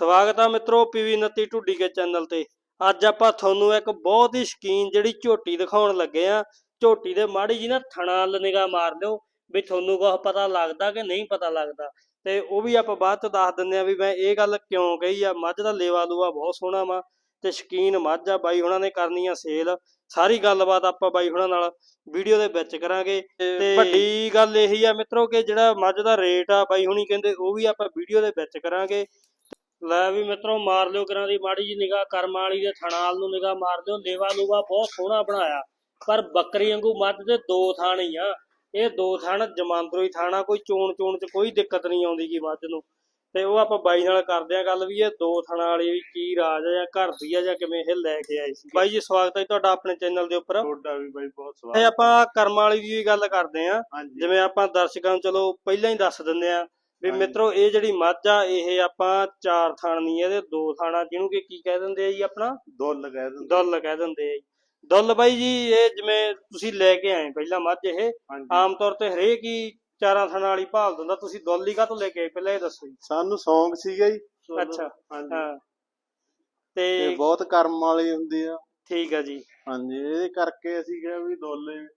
ਸਵਾਗਤ ਆ ਮਿੱਤਰੋ ਪੀਵੀ 29 ਢੁੱਡੀ ਕੇ ਚੈਨਲ ਤੇ। ਅੱਜ ਆਪਾਂ ਤੁਹਾਨੂੰ ਇੱਕ ਬਹੁਤ ਹੀ ਸ਼ਕੀਨ ਜਿਹੜੀ ਝੋਟੀ ਦਿਖਾਉਣ ਲੱਗੇ ਆ। ਝੋਟੀ ਦੇ ਮਾੜੀ ਜੀ ਨਾ ਥਣਾ ਨਿਗਾਹ ਮਾਰ ਲਿਓ ਵੀ ਤੁਹਾਨੂੰ ਕੁਝ ਪਤਾ ਲੱਗਦਾ ਕਿ ਨਹੀਂ ਪਤਾ ਲੱਗਦਾ। ਤੇ ਉਹ ਵੀ ਆਪਾਂ ਬਾਅਦ ਚ ਦੱਸ ਦਿੰਦੇ ਆ ਵੀ ਮੈਂ ਇਹ ਗੱਲ ਕਿਉਂ ਕਹੀ ਆ। ਮੱਝ ਦਾ ਲੇਵਾ ਲੂਆ ਬਹੁਤ ਸੋਹਣਾ ਵਾ ਤੇ ਸ਼ਕੀਨ ਮੱਝ ਆ ਬਾਈ ਹੁਣਾਂ ਨੇ ਕਰਨੀ ਆ ਸੇਲ। ਸਾਰੀ ਗੱਲਬਾਤ ਆਪਾਂ ਬਾਈ ਹੁਣਾਂ ਨਾਲ ਵੀਡੀਓ ਦੇ ਵਿੱਚ ਕਰਾਂਗੇ। ਤੇ ਵੱਡੀ ਗੱਲ ਇਹੀ ਆ ਮਿੱਤਰੋ ਕਿ ਜਿਹੜਾ ਮੱਝ ਦਾ ਰੇਟ ਆ ਬਾਈ ਹੁਣੀ ਕਹਿੰਦੇ ਉਹ ਵੀ ਆਪਾਂ ਵੀਡੀਓ ਦੇ ਵਿੱਚ ਕਰਾਂਗੇ। ਲੈ ਵੀ ਮਿੱਤਰੋ ਮਾਰ ਲਿਓ ਕਰਾਂ ਦੀ ਮਾੜੀ ਜੀ ਨਿਗਾਹ ਕਰਮ ਵਾਲੀ ਦੇ ਥਣਾਲ ਨੂੰ ਨਿਗਾਹ ਮਾਰ ਦਿਓ। ਲੇਵਾ ਲੂਵਾ ਬਹੁਤ ਸੋਹਣਾ ਬਣਾਇਆ ਪਰ ਬੱਕਰੀ ਵਾਂਗੂ ਮੱਝ ਦੇ ਦੋ ਥਾਣ ਹੀ ਆ। ਇਹ ਦੋ ਥਣ ਜਮਾਂਦਰੋਂ ਹੀ ਥਾਣਾ ਕੋਈ ਚੋਣ ਚੋਣ ਚ ਕੋਈ ਦਿੱਕਤ ਨਹੀਂ ਆਉਂਦੀ ਗੀ ਮੱਝ ਨੂੰ। ਤੇ ਉਹ ਆਪਾਂ ਬਾਈ ਨਾਲ ਕਰਦੇ ਆ ਗੱਲ ਵੀ ਇਹ ਦੋ ਥਣਾ ਵਾਲੀ ਵੀ ਕੀ ਰਾਜ ਆ ਜਾਂ ਘਰ ਦੀ ਆ ਜਾਂ ਕਿਵੇਂ ਇਹ ਲੈ ਕੇ ਆਈ ਸੀ। ਬਾਈ ਜੀ ਸਵਾਗਤ ਹੈ ਤੁਹਾਡਾ ਆਪਣੇ ਚੈਨਲ ਦੇ ਉੱਪਰ। ਤੁਹਾਡਾ ਵੀ ਬਾਈ ਬਹੁਤ ਸਵਾਗਤ ਆਪਾਂ ਕਰਮ ਵਾਲੀ ਦੀ ਗੱਲ ਕਰਦੇ ਆ। ਜਿਵੇਂ ਆਪਾਂ ਦਰਸ਼ਕਾਂ ਨੂੰ ਚਲੋ ਪਹਿਲਾਂ ਹੀ ਦੱਸ ਦਿੰਦੇ ਆ ਵੀ। ਮਿੱਤਰੋ ਇਹ ਜਿਹੜੀ ਮੱਝ ਆ ਇਹ ਆਪਾਂ ਚਾਰ ਥਾਣ ਨਹੀਂ ਇਹਦੇ ਦੋ ਥਾਣਾ ਜਿਹਨੂੰ ਕਿ ਕੀ ਕਹਿ ਦਿੰਦੇ ਆ ਜੀ ਆਪਣਾ? ਦੁੱਲ ਕਹਿ ਦਿੰਦੇ ਦੁੱਲ ਕਹਿ ਦਿੰਦੇ ਆ ਜੀ। ਦੁੱਲ ਬਾਈ ਜੀ ਇਹ ਜਿਵੇਂ ਤੁਸੀਂ ਲੈ ਕੇ ਆਏ ਪਹਿਲਾਂ ਮੱਝ ਇਹ ਆਮ ਤੌਰ ਤੇ ਹਰੇਕ ਹੀ ਚਾਰਾਂ ਥਾਣਾ ਵਾਲੀ ਭਾਲ ਦਿੰਦਾ ਤੁਸੀਂ ਦੁੱਲ ਹੀ ਕਾਹਤੋਂ ਲੈ ਕੇ ਆਏ ਪਹਿਲਾਂ ਇਹ ਦੱਸੋ ਜੀ। ਸਾਨੂੰ ਸੌਂਗ ਸੀਗਾ ਜੀ। ਅੱਛਾ, ਹਾਂ। ਤੇ ਤੇ ਬਹੁਤ ਕਰਮ ਵਾਲੀ ਹੁੰਦੀ ਆ। ਠੀਕ ਆ ਜੀ। ਹਾਂਜੀ ਇਹਦੇ ਕਰਕੇ ਅਸੀਂ ਕਿਹਾ ਵੀ ਦੁੱਲ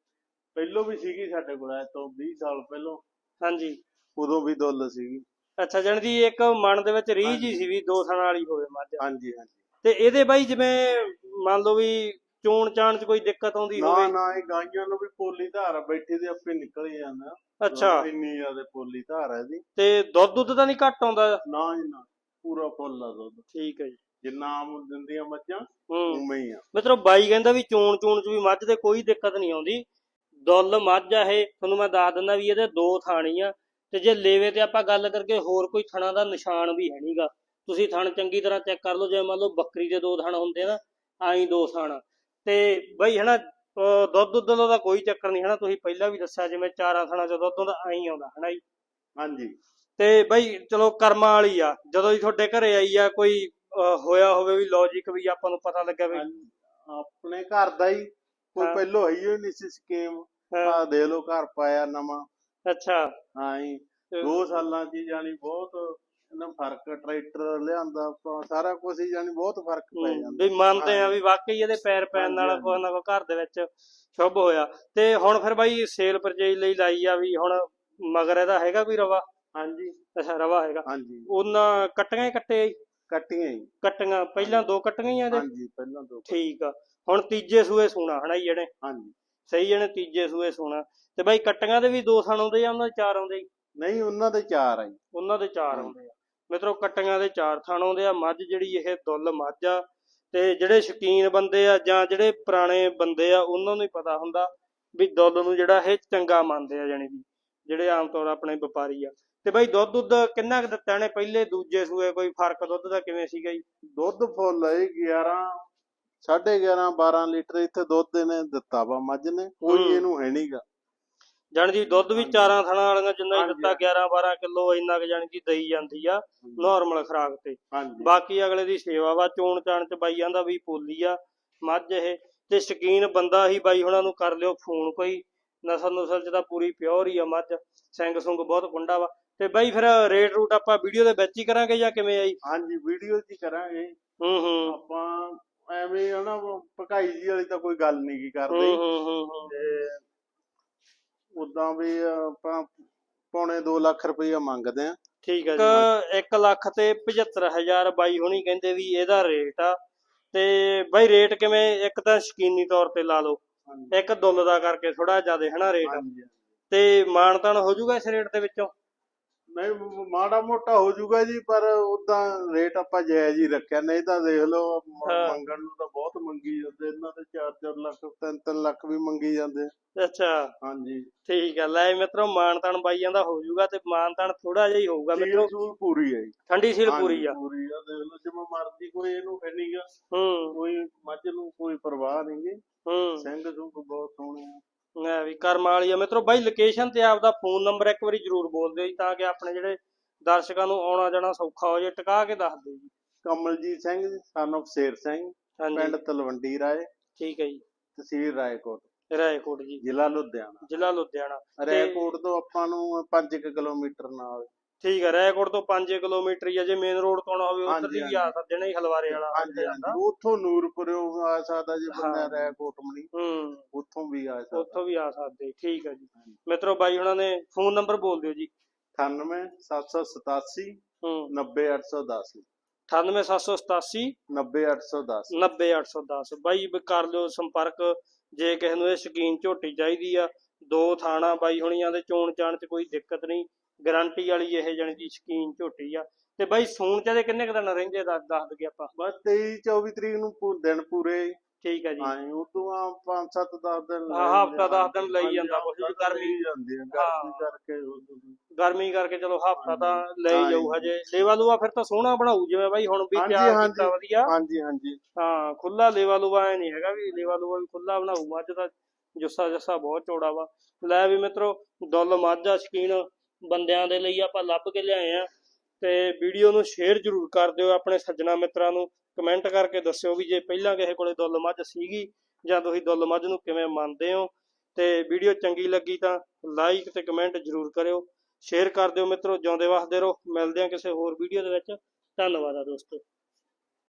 ਪਹਿਲੋਂ ਵੀ ਸੀਗੀ ਸਾਡੇ ਕੋਲ ਐ ਤੋਂ 20 ਸਾਲ ਪਹਿਲੋਂ। ਹਾਂਜੀ। ਉਦੋਂ ਵੀ ਦੁੱਲ ਸੀਗੀ। ਅੱਛਾ ਜਾਣੀ ਦੀ ਇੱਕ ਮਨ ਦੇ ਵਿੱਚ ਰੀਝ ਹੀ ਸੀ ਵੀ ਦੋ ਥਾਣਾ ਵਾਲੀ ਹੋਵੇ ਮੱਝ। ਹਾਂਜੀ ਹਾਂਜੀ। ਤੇ ਇਹਦੇ ਬਾਈ ਜਿਵੇਂ ਮੰਨ ਲਓ ਵੀ ਚੋਣ ਚਾਣ ਚ ਕੋਈ ਦਿੱਕਤ ਆਉਂਦੀ ਨਾ ਹੋਵੇ। ਨਾ ਇਹ ਗਾਈਆਂ ਨੂੰ ਵੀ ਪੋਲੀ ਧਾਰ ਬੈਠੀ ਦੇ ਆਪੇ ਨਿਕਲ ਜਾਂਦਾ ਅੱਛਾ। ਇੰਨੀ ਜ਼ਿਆਦਾ ਪੋਲੀ ਧਾਰ ਹੈ ਇਹਦੀ। ਤੇ ਦੁੱਧ ਦੁੱਧ ਤਾਂ ਨਹੀਂ ਘੱਟ ਆਉਂਦਾ? ਨਾ ਹੀ ਨਾ। ਪੂਰਾ ਫੁੱਲ ਆ ਦੁੱਧ। ਠੀਕ ਹੈ ਜੀ। ਜਿੰਨਾ ਆਮ ਦਿੰਦੀਆਂ ਮੱਝਾਂ ਉਵੇਂ ਹੀ ਆ। ਮਿੱਤਰੋ ਬਾਈ ਕਹਿੰਦਾ ਵੀ ਚੋਣ ਚੋਣ ਚ ਵੀ ਮੱਝ ਤੇ ਕੋਈ ਦਿੱਕਤ ਨਹੀਂ ਆਉਂਦੀ। ਦੁੱਲ ਮੱਝ ਆ ਇਹ। ਤੁਹਾਨੂੰ ਮੈਂ ਦੱਸ ਦਿੰਦਾ ਵੀ ਇਹਦੇ ਦੋ ਥਾਣੀ ਆ। ਤੇ ਜੇ ਲੇਵੇ ਤੇ ਆਪਾਂ ਗੱਲ ਕਰਕੇ ਹੋਰ ਕੋਈ ਥਣਾ ਦਾ ਨਿਸ਼ਾਨ ਵੀ ਹੈ ਨਹੀਂਗਾ ਤੁਸੀਂ ਥਣ ਚੰਗੀ ਤਰ੍ਹਾਂ ਚੈੱਕ ਕਰ ਲਓ ਜਿਵੇਂ ਮੰਨ ਲਓ ਬੱਕਰੀ ਦੇ ਦੋ ਥਣ ਹੁੰਦੇ ਨਾ ਆਈ ਦੋ ਥਣ। ਤੇ ਬਈ ਹਨਾ ਦੁੱਧ ਦੁੱਧ ਦਾ ਕੋਈ ਚੱਕਰ ਨਹੀਂ ਹਨਾ ਤੁਸੀਂ ਪਹਿਲਾਂ ਵੀ ਦੱਸਿਆ ਜਿਵੇਂ ਚਾਰਾਂ ਥਣਾਂ ਚ ਦੁੱਧ ਦਾ ਆਈ ਆਉਂਦਾ ਹਨਾ ਜੀ। ਹਾਂਜੀ। ਤੇ ਬਈ ਚਲੋ ਕਰਮਾਂ ਵਾਲੀ ਆ ਜਦੋਂ ਹੀ ਤੁਹਾਡੇ ਘਰੇ ਆਈ ਆ ਕੋਈ ਹੋਇਆ ਹੋਵੇ ਵੀ ਲੌਜੀਕ ਵੀ ਆਪਾਂ ਨੂੰ ਪਤਾ ਲੱਗਾ ਵੀ ਆਪਣੇ ਘਰ ਦਾ ਹੀ ਕੋਈ। ਪਹਿਲੋਂ ਹੈ ਹੀ ਨਹੀਂ ਸੀ ਸਕੀਮ। ਆ ਦੇ ਲੋ ਘਰ ਪਾਇਆ ਨਵਾਂ। ਅੱਛਾ। ਹਾਂ ਜੀ। ਤੇ- ਦੋ ਸਾਲਾਂ ਚ ਜਾਨੀ ਬਹੁਤ ਇਹਨਾਂ ਫ਼ਰਕ ਟਰੈਕਟਰ ਲਿਆਂਦਾ ਆਪਾਂ ਸਾਰਾ ਕੁਝ ਹੀ ਜਾਨੀ ਬਹੁਤ ਫ਼ਰਕ ਪੈ ਜਾਂਦਾ। ਵੀ ਮੰਨਦੇ ਆ ਵੀ ਵਾਕਈ ਇਹਦੇ ਪੈਰ ਪੈਣ ਨਾਲ ਕੋਈ ਨਾ ਕੋਈ ਘਰ ਦੇ ਵਿੱਚ ਸ਼ੁਭ ਹੋਇਆ। ਤੇ ਹੁਣ ਫਿਰ ਬਾਈ ਸੇਲ ਪਰਚੇਜ ਲਈ ਲਾਈ ਆ ਵੀ ਹੁਣ ਮਗਰ ਇਹਦਾ ਹੈਗਾ ਕੋਈ ਰਵਾ? ਹਾਂਜੀ ਅੱਛਾ ਰਵਾ ਹੈਗਾ। ਹਾਂਜੀ ਉਹਨਾਂ ਕੱਟੀਆਂ ਕੱਟੇ? ਕੱਟੀਆਂ ਹੀ। ਕੱਟੀਆਂ ਪਹਿਲਾਂ ਦੋ ਕੱਟੀਆਂ ਹੀ ਆ ਇਹਦੇ? ਹਾਂਜੀ ਪਹਿਲਾਂ ਦੋ ਠੀਕ ਆ। ਹੁਣ ਤੀਜੇ ਸੂਏ ਸੋਣਾ ਹਨਾ ਜਿਹੜੇ ਹਾਂਜੀ ਸਹੀ ਜਣੇ ਤੀਜੇ ਸੂਏ ਸੋਣਾ। ਤੇ ਬਾਈ ਕੱਟੀਆਂ ਦੇ ਵੀ ਦੋ ਥਣ ਆਉਂਦੇ ਆ ਉਹਨਾਂ ਦੇ ਚਾਰ ਆਉਂਦੇ? ਨਹੀਂ ਉਹਨਾਂ ਦੇ ਚਾਰ ਆ ਜੀ। ਉਹਨਾਂ ਦੇ ਚਾਰ। ਆਉਂਦੇ ਆ। ਮਿੱਤਰੋ ਕੱਟੀਆਂ ਦੇ ਚਾਰ ਥਣ ਆਉਂਦੇ ਆ। ਮੱਝ ਜਿਹੜੀ ਇਹ ਦੁੱਲ ਮੱਝ ਆ ਤੇ ਜਿਹੜੇ ਸ਼ਕੀਨ ਬੰਦੇ ਆ ਜਾਂ ਜਿਹੜੇ ਪੁਰਾਣੇ ਬੰਦੇ ਆ ਉਹਨਾਂ ਨੂੰ ਹੀ ਪਤਾ ਹੁੰਦਾ ਵੀ ਦੁੱਲ ਨੂੰ ਜਿਹੜਾ ਇਹ ਚੰਗਾ ਮੰਨਦੇ ਆ ਜਾਣੀ ਕਿ ਜਿਹੜੇ ਆਮ ਤੌਰ ਆਪਣੇ ਵਪਾਰੀ ਆ। ਤੇ ਬਾਈ ਦੁੱਧ ਦੁੱਧ ਕਿੰਨਾ ਕੁ ਦਿੱਤਾ ਨੇ ਪਹਿਲੇ ਦੂਜੇ ਸੂਏ ਕੋਈ ਫ਼ਰਕ ਦੁੱਧ ਦਾ ਕਿਵੇਂ ਸੀਗਾ ਜੀ? ਦੁੱਧ ਫੁੱਲ ਹੈ 11 11.5 12 ਲੀਟਰ ਇੱਥੇ ਦੁੱਧ ਇਹਨੇ ਦਿੱਤਾ ਵਾ ਮੱਝ ਨੇ ਕੋਈ। ਇਹਨੂੰ ਹੈ ਨਹੀਂਗਾ ਜਾਣੀ ਦੀ ਦੁੱਧ ਵੀ। ਚਾਰਾਂ ਥਣਾਂ ਵਾਲੀਆਂ ਜਿੰਨਾ ਹੀ ਦਿੱਤਾ 11 12 ਕਿਲੋ ਇੰਨਾ ਕੁ ਜਾਣੀ ਕਿ ਦਈ ਜਾਂਦੀ ਆ ਨਾਰਮਲ ਖੁਰਾਕ ਤੇ। ਬਾਕੀ ਅਗਲੇ ਦੀ ਸੇਵਾ ਵਾ ਚੋਣ ਚਾਣ ਚ ਬਾਈ ਆਂਦਾ ਵੀ ਪੋਲੀ ਆ ਮੱਝ ਇਹ। ਤੇ ਸ਼ਕੀਨ ਬੰਦਾ ਹੀ ਬਾਈ ਹੁਣਾਂ ਨੂੰ ਕਰ ਲਿਓ ਫੋਨ ਕੋਈ ਨਸਲ ਨੁਸਲ ਚ ਤਾਂ ਪੂਰੀ ਪਿਓਰ ਹੀ ਆ ਮੱਝ ਸਿੰਘ ਸੁੰਗ ਬਹੁਤ ਕੁੰਡਾ ਵਾ। ਤੇ ਬਾਈ ਫਿਰ ਰੇਟ ਰੂਟ ਆਪਾਂ ਵੀਡੀਓ ਦੇ ਵਿੱਚ ਹੀ ਕਰਾਂਗੇ ਜਾਂ ਕਿਵੇਂ ਆਈ ਹਾਂਜੀ ਵੀਡੀਓ ਚ ਹੀ ਕਰਾਂਗੇ। ਹੂੰ ਹੂੰ। ਆਪਾਂ ਐਵੇਂ ਹਨਾ ਭਕਾਈ ਜੀ ਵਾਲੀ ਤਾਂ ਕੋਈ ਗੱਲ ਨਹੀਂ ਕੀ ਕਰਦੇ ਹੂੰ ਹੂੰ। ਹੂੰ ਤੇ ਉਦਾਂ ਵੀ ਆਪਾਂ ਪੌਣੇ 2 ਲੱਖ ਰੁਪਈਆ ਮੰਗਦੇ ਆ ਠੀਕ ਹੈ ਜੀ। 1 ਲੱਖ ਤੇ 75000 ਬਾਈ ਹੁਣੀ ਕਹਿੰਦੇ ਵੀ ਇਹਦਾ ਰੇਟ ਆ। ਤੇ ਬਾਈ ਰੇਟ ਕਿਵੇਂ? ਇੱਕ ਤਾਂ ਸ਼ਕੀਨੀ ਤੌਰ ਤੇ ਲਾ ਲਓ। ਇੱਕ ਦੁੱਲ ਦਾ ਕਰਕੇ ਥੋੜਾ ਜ਼ਿਆਦਾ ਹਨਾ ਰੇਟ। ਤੇ ਮਾਨਤਾਨ ਹੋ ਜਾਊਗਾ ਇਸ ਰੇਟ ਦੇ ਵਿੱਚੋਂ? ਨਹੀਂ ਮਾੜਾ ਮੋਟਾ ਹੋ ਜਾਊਗਾ ਜੀ ਪਰ ਉਦਾਂ ਰੇਟ ਆਪਾਂ ਜਾਇਜ਼ ਹੀ ਰੱਖਿਆ। ਨਹੀਂ ਤਾਂ ਦੇਖ ਲਓ ਮ- ਹਾਂ। ਮੰਗਣ ਨੂੰ ਤਾਂ ਬਹੁਤ ਮੰਗੀ ਜਾਂਦੇ। ਇਹਨਾਂ ਦੇ 4-4 ਲੱਖ 3-3 ਲੱਖ ਵੀ ਮੰਗੀ ਜਾਂਦੇ। ਅੱਛਾ। ਹਾਂਜੀ। ਠੀਕ ਆ। ਲੈ ਮਿੱਤਰੋ ਮਾਨਤਾਨ ਬਾਈਆਂ ਦਾ ਹੋ ਜਾਊਗਾ ਤੇ ਮਾਨਤਾਨ ਥੋੜਾ ਜਿਹਾ ਹੀ ਹੋਊਗਾ ਮਿੱਤਰੋ। ਸੀਲ ਪੂਰੀ ਹੈ ਜੀ। ਠੰਡੀ ਸੀਲ ਪੂਰੀ ਆ। ਪੂਰੀ ਆ। ਦੇਖ ਲਓ ਜਿਵੇਂ ਮਰਜ਼ੀ ਕੋਈ ਇਹਨੂੰ ਹੈ ਨਹੀਂਗਾ ਹੂੰ। ਕੋਈ ਮੱਝ ਨੂੰ ਕੋਈ ਪਰਵਾਹ ਨਹੀਂਗੀ ਹੂੰ। ਸਿੰਘ ਸੁੰਗ ਬਹੁਤ ਸੋਹਣੇ ਆ। ਵੀ ਕਰਮ ਵਾਲੀ ਆ। ਮਿੱਤਰੋ ਬਾਈ ਲੋਕੇਸ਼ਨ ਤੇ ਆਪਦਾ ਫੋਨ ਨੰਬਰ ਇੱਕ ਵਾਰੀ ਜਰੂਰ ਬੋਲ ਦਿਓ ਜੀ ਤਾਂ ਕਿ ਆਪਣੇ ਜਿਹੜੇ ਦਰਸ਼ਕਾਂ ਨੂੰ ਆਉਣਾ ਜਾਣਾ ਸੌਖਾ ਹੋ ਜਾਏ ਟਿਕਾ ਕੇ ਦੱਸ ਦਿਓ ਜੀ। ਕਮਲਜੀਤ ਸਿੰਘ ਸਨ of ਸ਼ੇਰ ਸਿੰਘ ਪਿੰਡ ਤਲਵੰਡੀ ਰਾਏ ਠੀਕ ਹੈ ਜੀ। ਤਹਿਸੀਲ ਰਾਏਕੋਟ। ਰਾਏਕੋਟ ਜੀ। ਜ਼ਿਲ੍ਹਾ ਲੁਧਿਆਣਾ। ਜ਼ਿਲ੍ਹਾ ਲੁਧਿਆਣਾ। ਰਾਏਕੋਟ ਤੋਂ ਆਪਾਂ ਨੂੰ 5 ਕਿਲੋਮੀਟਰ ਨਾਲ। ਠੀਕ ਹੈ ਰੈਕੋਰਡ ਤੋਂ 5 ਕਿਲੋਮੀਟਰ ਹੀ ਆ ਜੇ ਮੇਨ ਰੋਡ ਤੋਂ ਆਉਣਾ ਹੋਵੇ ਉਧਰ ਦੀ ਵੀ ਆ ਸਕਦੇ ਨੇ ਹਲਵਾਰੇ ਵਾਲਾ ਹਾਂਜੀ ਉੱਥੋਂ ਨੂਰਪੁਰਿਓ ਆ ਸਕਦਾ ਜੇ ਬੰਦਾ ਹਾਂ। ਰਹਿ ਕੋਟਮਣੀ ਹੂੰ। ਵੀ ਆ ਸਕਦਾ। ਉੱਥੋਂ ਵੀ ਆ ਸਕਦੇ ਠੀਕ ਹੈ ਜੀ। ਮਿੱਤਰੋ ਬਾਈ ਉਹਨਾਂ ਨੇ ਫੋਨ ਨੰਬਰ ਬੋਲ ਦਿਓ ਜੀ। 98 787 ਹੂੰ। 90810 98787 90810 90810 ਬਾਈ ਬ- ਕਰ ਲਿਓ ਸੰਪਰਕ ਜੇ ਕਿਸੇ ਨੂੰ ਇਹ ਸ਼ਕੀਨ ਝੋਟੀ ਚਾਹੀਦੀ ਆ ਦੋ ਥਾਣਾ ਬਾਈ ਹੁਣੀਆਂ ਦੇ ਚੋਣ ਚਾਣ ਚ ਕੋਈ ਦਿੱਕਤ ਨਹੀਂ। ਗਾਰੰਟੀ ਵਾਲੀ ਇਹ ਜਣੀ ਦੀ ਸ਼ਕੀਨ ਝੋਟੀ ਆ। ਤੇ ਬਾਈ ਸੂਣ ਚ ਦੇ ਕਿੰਨੇ ਕੁ ਦਿਨ ਰਹਿੰਦੇ ਦੱਸ ਦੱਸ ਦਗੇ ਆਪਾਂ। ਬਸ 23 24 ਤਰੀਕ ਨੂੰ ਦਿਨ ਪੂਰੇ। ਠੀਕ ਹੈ ਜੀ। ਹਾਂ ਉਦੋਂ ਆ 5 7 10 ਦਿਨ ਹਾਂ, ਹਫ਼ਤਾ ਦਸ ਦਿਨ ਲਈ ਜਾਂਦਾ ਵੀ ਗਰਮੀ। ਜਾਂਦੀ ਹੈ। ਗਰਮੀ ਕਰਕੇ। ਗਰਮੀ ਕਰਕੇ ਚਲੋ ਹਫਤਾ ਤਾਂ ਲੈ ਜਾਊ। ਹਜੇ। ਲੇਵਾ ਲੂਆ ਫਿਰ ਤਾਂ ਸੋਹਣਾ ਬਣਾਊ ਜਿਵੇਂ ਬਾਈ ਹੁਣ ਵੀ ਤਿਆਰ। ਕੀਤਾ ਵਧੀਆ। ਹਾਂਜੀ ਹਾਂਜੀ। ਹਾਂ ਖੁੱਲਾ ਲੇਵਾ ਲੂਆ ਐ ਨਹੀਂ ਹੈਗਾ ਵੀ ਲੇਵਾ ਲੂਆ ਵੀ ਖੁੱਲਾ ਬਣਾਊ ਮੱਝ ਦਾ ਜੁੱਸਾ ਜੱਸਾ ਬਹੁਤ ਚੌੜਾ ਵਾ। ਲੈ ਵੀ ਮਿੱਤਰੋ ਦੁੱਲ ਮੱਝ ਸ਼ਕੀਨ ਬੰਦਿਆਂ ਦੇ ਲਈ ਆਪਾਂ ਲੱਭ ਕੇ ਲਿਆਏ ਆ। ਤੇ ਵੀਡੀਓ ਨੂੰ ਸ਼ੇਅਰ ਜ਼ਰੂਰ ਕਰ ਦਿਓ ਆਪਣੇ ਸੱਜਣਾ ਮਿੱਤਰਾਂ ਨੂੰ। ਕਮੈਂਟ ਕਰਕੇ ਦੱਸਿਓ ਵੀ ਜੇ ਪਹਿਲਾਂ ਕਿਸੇ ਕੋਲੇ ਦੁੱਲ ਮੱਝ ਸੀਗੀ ਜਾਂ ਤੁਸੀਂ ਦੁੱਲ ਮੱਝ ਨੂੰ ਕਿਵੇਂ ਮੰਨਦੇ ਹੋ ਤੇ ਵੀਡੀਓ ਚੰਗੀ ਲੱਗੀ ਤਾਂ ਲਾਈਕ ਤੇ ਕਮੈਂਟ ਜ਼ਰੂਰ ਕਰਿਓ। ਸ਼ੇਅਰ ਕਰ ਦਿਓ ਮਿੱਤਰੋ, ਜਿਉਂਦੇ ਵਸਦੇ ਰਹੋ। ਮਿਲਦੇ ਹਾਂ ਕਿਸੇ ਹੋਰ ਵੀਡੀਓ ਦੇ ਵਿੱਚ। ਧੰਨਵਾਦ ਆ ਦੋਸਤੋ।